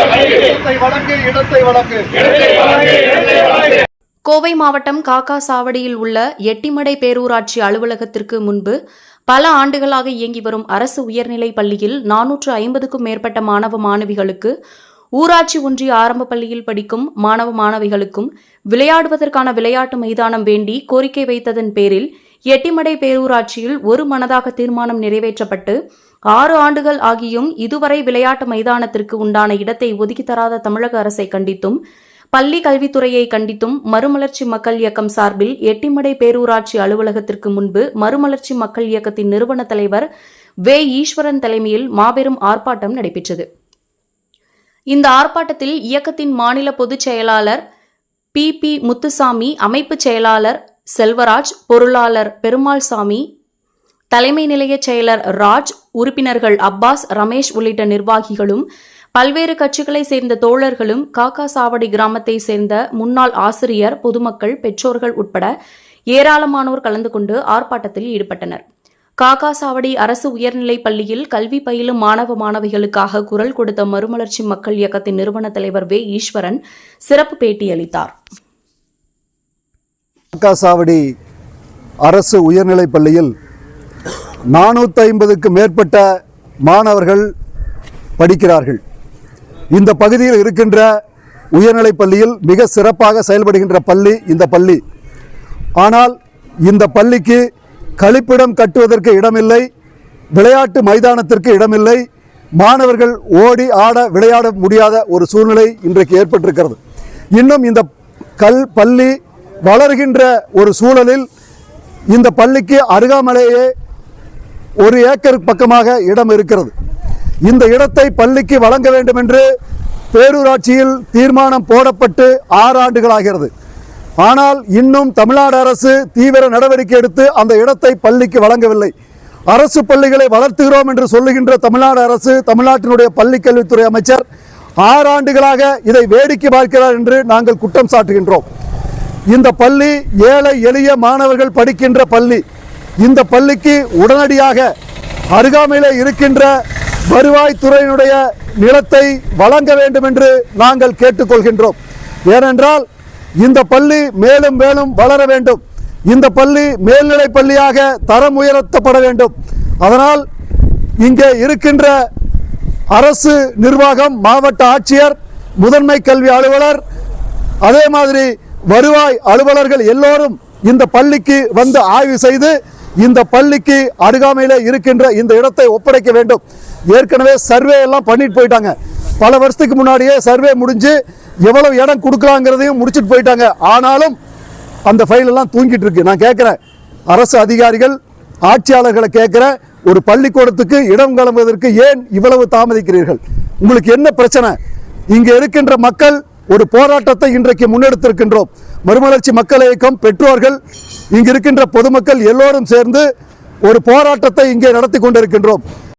பள்ளிக்கு இடத்தை இடத்தை வழங்கு. கோவை மாவட்டம் காக்கா சாவடியில் உள்ள எட்டிமடை பேரூராட்சி அலுவலகத்திற்கு முன்பு பல ஆண்டுகளாக இயங்கி வரும் அரசு உயர்நிலைப் பள்ளியில் நானூற்று ஐம்பதுக்கும் மேற்பட்ட மாணவ மாணவிகளுக்கு ஊராட்சி ஒன்றிய ஆரம்ப பள்ளியில் படிக்கும் மாணவ மாணவிகளுக்கும் விளையாடுவதற்கான விளையாட்டு மைதானம் வேண்டி கோரிக்கை வைத்ததன் பேரில் எட்டிமடை பேரூராட்சியில் ஒரு மனதாக தீர்மானம் நிறைவேற்றப்பட்டு ஆறு ஆண்டுகள் ஆகியும் இதுவரை விளையாட்டு மைதானத்திற்கு உண்டான இடத்தை ஒதுக்கி தராத தமிழக அரசை கண்டித்தும் பள்ளி கல்வித்துறையை கண்டித்தும் மறுமலர்ச்சி மக்கள் இயக்கம் சார்பில் எட்டிமடை பேரூராட்சி அலுவலகத்திற்கு முன்பு மறுமலர்ச்சி மக்கள் இயக்கத்தின் நிறுவன தலைவர் வே. ஈஸ்வரன் தலைமையில் மாபெரும் ஆர்ப்பாட்டம் நடைபெற்றது. இந்த ஆர்ப்பாட்டத்தில் இயக்கத்தின் மாநில பொதுச் செயலாளர் பி. பி. முத்துசாமி அமைப்பு செயலாளர் செல்வராஜ் பொருளாளர் பெருமாள்சாமி தலைமை நிலைய செயலர் ராஜ் உறுப்பினர்கள் அப்பாஸ் ரமேஷ் உள்ளிட்ட நிர்வாகிகளும் பல்வேறு கட்சிகளைச் சேர்ந்த தோழர்களும் காக்கா சாவடி கிராமத்தை சேர்ந்த முன்னாள் ஆசிரியர் பொதுமக்கள் பெற்றோர்கள் உட்பட ஏராளமானோர் கலந்து கொண்டு ஆர்ப்பாட்டத்தில் ஈடுபட்டனர். காக்கா சாவடி அரசு உயர்நிலைப் பள்ளியில் கல்வி பயிலும் மாணவ மாணவிகளுக்காக குரல் கொடுத்த மறுமலர்ச்சி மக்கள் இயக்கத்தின் நிறுவன தலைவர் வே. ஈஸ்வரன் சிறப்பு பேட்டியளித்தார் சாவடி அரசு உயர்நிலைப் பள்ளியில் நானூற்றி ஐம்பதுக்கு மேற்பட்ட மாணவர்கள் படிக்கிறார்கள். இந்த பகுதியில் இருக்கின்ற உயர்நிலைப் பள்ளியில் மிக சிறப்பாக செயல்படுகின்ற பள்ளி இந்த பள்ளி. ஆனால் இந்த பள்ளிக்கு கழிப்பிடம் கட்டுவதற்கு இடமில்லை விளையாட்டு மைதானத்திற்கு இடமில்லை மாணவர்கள் ஓடி ஆட விளையாட முடியாத ஒரு சூழ்நிலை இன்றைக்கு ஏற்பட்டிருக்கிறது. இன்னும் இந்த கல் பள்ளி வளர்கின்ற ஒரு சூழலில் இந்த பள்ளிக்கு அருகாமலேயே ஒரு ஏக்கர் பக்கமாக இடம் இருக்கிறது. இந்த இடத்தை பள்ளிக்கு வழங்க வேண்டும் என்று பேரூராட்சியில் தீர்மானம் போடப்பட்டு ஆறு ஆண்டுகளாகிறது. ஆனால் இன்னும் தமிழ்நாடு அரசு தீவிர நடவடிக்கை எடுத்து அந்த இடத்தை பள்ளிக்கு வழங்கவில்லை. அரசு பள்ளிகளை வளர்த்துகிறோம் என்று சொல்லுகின்ற தமிழ்நாடு அரசு தமிழ்நாட்டினுடைய பள்ளி கல்வித்துறை அமைச்சர் ஆறு ஆண்டுகளாக இதை வேடிக்கை பார்க்கிறார் என்று நாங்கள் குற்றம் சாட்டுகின்றோம். இந்த பள்ளி ஏழை எளிய மாணவர்கள் படிக்கின்ற பள்ளி. இந்த பள்ளிக்கு உடனடியாக அருகாமையில் இருக்கின்ற வருவாய்த்துறையினுடைய நிலத்தை வழங்க வேண்டும் என்று நாங்கள் கேட்டுக்கொள்கின்றோம். ஏனென்றால் இந்த பள்ளி மேலும் மேலும் வளர வேண்டும். இந்த பள்ளி மேல்நிலை பள்ளியாக தரம் உயர்த்தப்பட வேண்டும். அதனால் இங்கே இருக்கின்ற அரசு நிர்வாகம் மாவட்ட ஆட்சியர் முதன்மை கல்வி அலுவலர் அதே மாதிரி வருவாய் அலுவலர்கள் எல்லோரும் இந்த பள்ளிக்கு வந்து ஆய்வு செய்து இந்த பள்ளிக்கு அருகாமையில் இருக்கின்ற இந்த இடத்தை ஒப்படைக்க வேண்டும். ஏற்கனவே சர்வே எல்லாம் பண்ணிட்டு போயிட்டாங்க. பல வருஷத்துக்கு முன்னாடியே சர்வே முடிஞ்சு எவ்வளவு இடம் கொடுக்கலாங்கிறதையும் முடிச்சுட்டு போயிட்டாங்க. ஆனாலும் அந்த ஃபைல் எல்லாம் தூங்கிட்டு இருக்கு. நான் கேட்குறேன் அரசு அதிகாரிகள் ஆட்சியாளர்களை கேட்குறேன் ஒரு பள்ளிக்கூடத்துக்கு இடம் கிளம்புவதற்கு ஏன் இவ்வளவு தாமதிக்கிறீர்கள்? உங்களுக்கு என்ன பிரச்சனை? இங்கே இருக்கின்ற மக்கள் ஒரு போராட்டத்தை இன்றைக்கு முன்னெடுத்திருக்கின்றோம். மறுமலர்ச்சி மக்கள் இயக்கம் பெற்றோர்கள் இங்கு இருக்கின்ற பொதுமக்கள் எல்லோரும் சேர்ந்து ஒரு போராட்டத்தை இங்கே நடத்தி கொண்டிருக்கின்றோம்.